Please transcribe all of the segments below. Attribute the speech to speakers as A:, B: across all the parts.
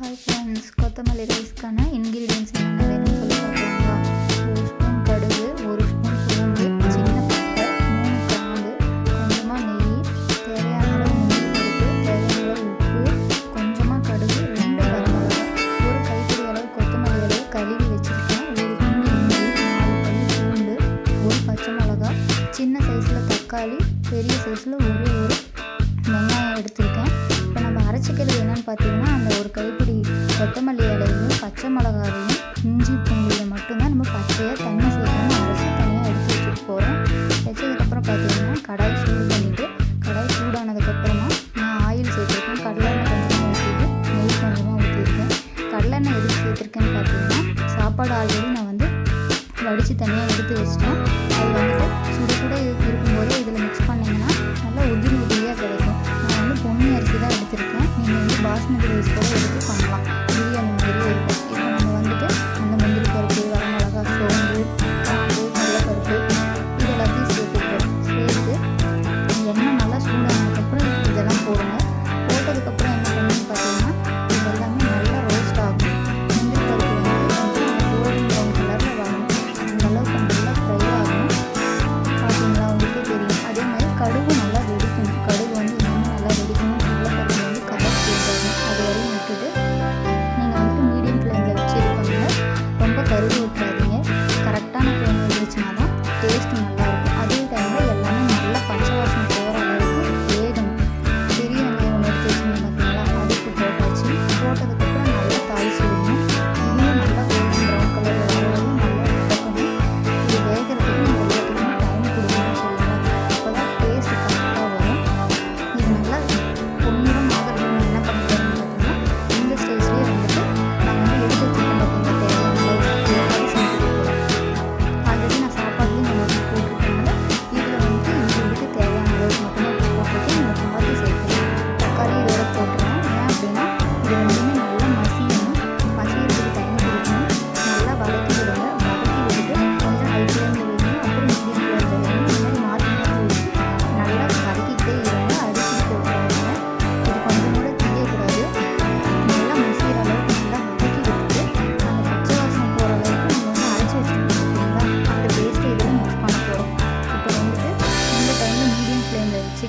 A: Hi friends கொத்தமல்லி ரைஸ்க்கான ingredients என்னென்ன சொல்லி பார்க்கலாங்களா ஒரு ஸ்பூன் கடுகு ஒரு ஸ்பூன் சோம்பு சின்ன பட்டை மூணு கிராம்பு கொஞ்சமாக நெய் தேவையான அளவு தேவையான அளவு உப்பு கொஞ்சமாக கடுகு ரெண்டு வரமிளகா ஒரு கைப்பிடி அளவு கொத்தமல்லி இலையை கழுவி வச்சுருக்கேன் ஒரு துண்டு இஞ்சி நாலு பல்லு பூண்டு ஒரு பச்சை மிளகா சின்ன சைஸில் தக்காளி பெரிய சைஸில் ஒரே ஒரு வெங்காயம் எடுத்திருக்கேன். இப்போ நம்ம அரைச்சிக்கிறது என்னென்னு பார்த்தீங்கன்னா அந்த கொத்தமல்லி இலையும் பச்சை மிளகாவையும் இஞ்சி பூண்டு மட்டும்தான் நம்ம பச்சையாக தண்ணி சேர்க்காமல் அரைச்சி தனியாக எடுத்து வச்சுட்டு போகிறோம் வச்சதுக்கப்புறம் பார்த்திங்கன்னா கடாய் சூடு பண்ணிவிட்டு கடாய் சூடானதுக்கப்புறமா நான் ஆயில் சேர்த்துருக்கேன். கடலெண்ணெய் கொஞ்சமாக ஊற்றிட்டு நெய் கொஞ்சமாக ஊற்றிருக்கேன் கடலெண்ணெய் எதுக்கு சேர்த்துருக்கேன்னு பார்த்தீங்கன்னா சாப்பாடு ஆல்ரெடி நான் வந்து வடித்து தனியாக எடுத்து வச்சிட்டேன்.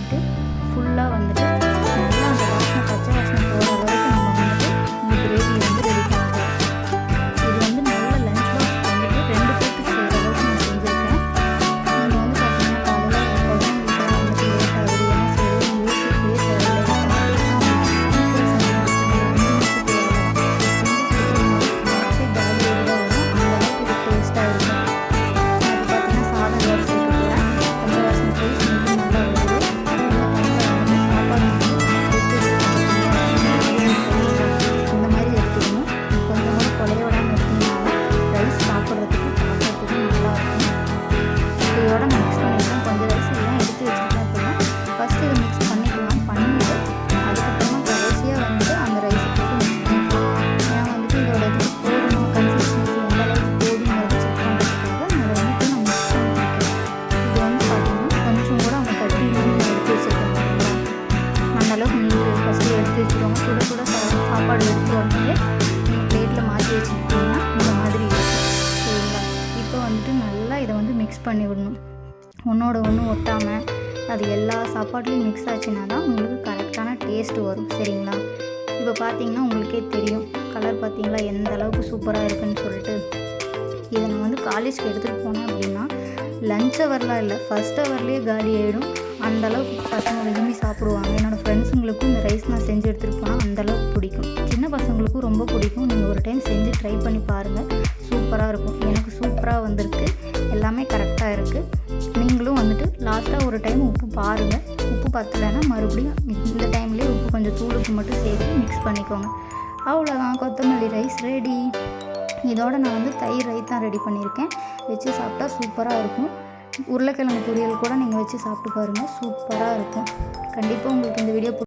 A: வச்சுக்கிட்டு ஃபுல்லாக வந்துட்டு சுட சுட சா- சாப்பாடு எடுத்து உடனே நீங்கள் பிளேட்டில் மாற்றி வச்சுக்கிட்டிங்கன்னா இந்த மாதிரி இருக்கும். சரிங்களா இப்போ வந்துட்டு நல்லா இதை வந்து மிக்ஸ் பண்ணி விடணும். ஒன்றோட ஒன்று ஒட்டாமல் அது எல்லா சாப்பாட்லேயும் மிக்ஸ் ஆச்சுன்னா தான் உங்களுக்கு கரெக்டான டேஸ்ட்டு வரும். சரிங்களா? இப்போ பார்த்தீங்கன்னா உங்களுக்கே தெரியும். கலர் பார்த்தீங்களா? எந்த அளவுக்கு சூப்பராக இருக்குன்னு சொல்லிட்டு. இதை நான் வந்து காலேஜ்க்கு எடுத்துகிட்டு போனேன் அப்படின்னா லஞ்ச் ஹவர்லாம் இல்லை. ஃபஸ்ட் ஹவர்லேயே காலி ஆகிடும் அந்தளவுக்கு பசங்க விரும்பி சாப்பிடுவாங்க. என்னோடய ஃப்ரெண்ட்ஸுங்களுக்கும் இந்த ரைஸ் நான் செஞ்சு எடுத்துகிட்டு போனால் பிடிக்கும். சின்ன பசங்களுக்கும் ரொம்ப பிடிக்கும். நீங்கள் ஒரு டைம் செஞ்சு ட்ரை பண்ணி பாருங்கள் சூப்பராக இருக்கும். எனக்கு சூப்பராக வந்திருக்கு. எல்லாமே கரெக்டாக இருக்குது நீங்களும் வந்துட்டு லாஸ்ட்டாக ஒரு டைம் உப்பு பாருங்கள் உப்பு பத்தலைன்னா மறுபடியும் இந்த டைம்லேயே உப்பு கொஞ்சம் தூளுக்கு மட்டும் சேர்த்து மிக்ஸ் பண்ணிக்கோங்க. அவ்வளோதான் கொத்தமல்லி ரைஸ் ரெடி இதோட நான் வந்து தயிர் ரைத்தான் ரெடி பண்ணியிருக்கேன். வச்சு சாப்பிட்டா சூப்பராக இருக்கும். உருளைக்கிழங்கு பொரியல் கூட நீங்கள் வச்சு சாப்பிட்டு பாருங்கள் சூப்பராக இருக்கும். கண்டிப்பாக உங்களுக்கு இந்த வீடியோ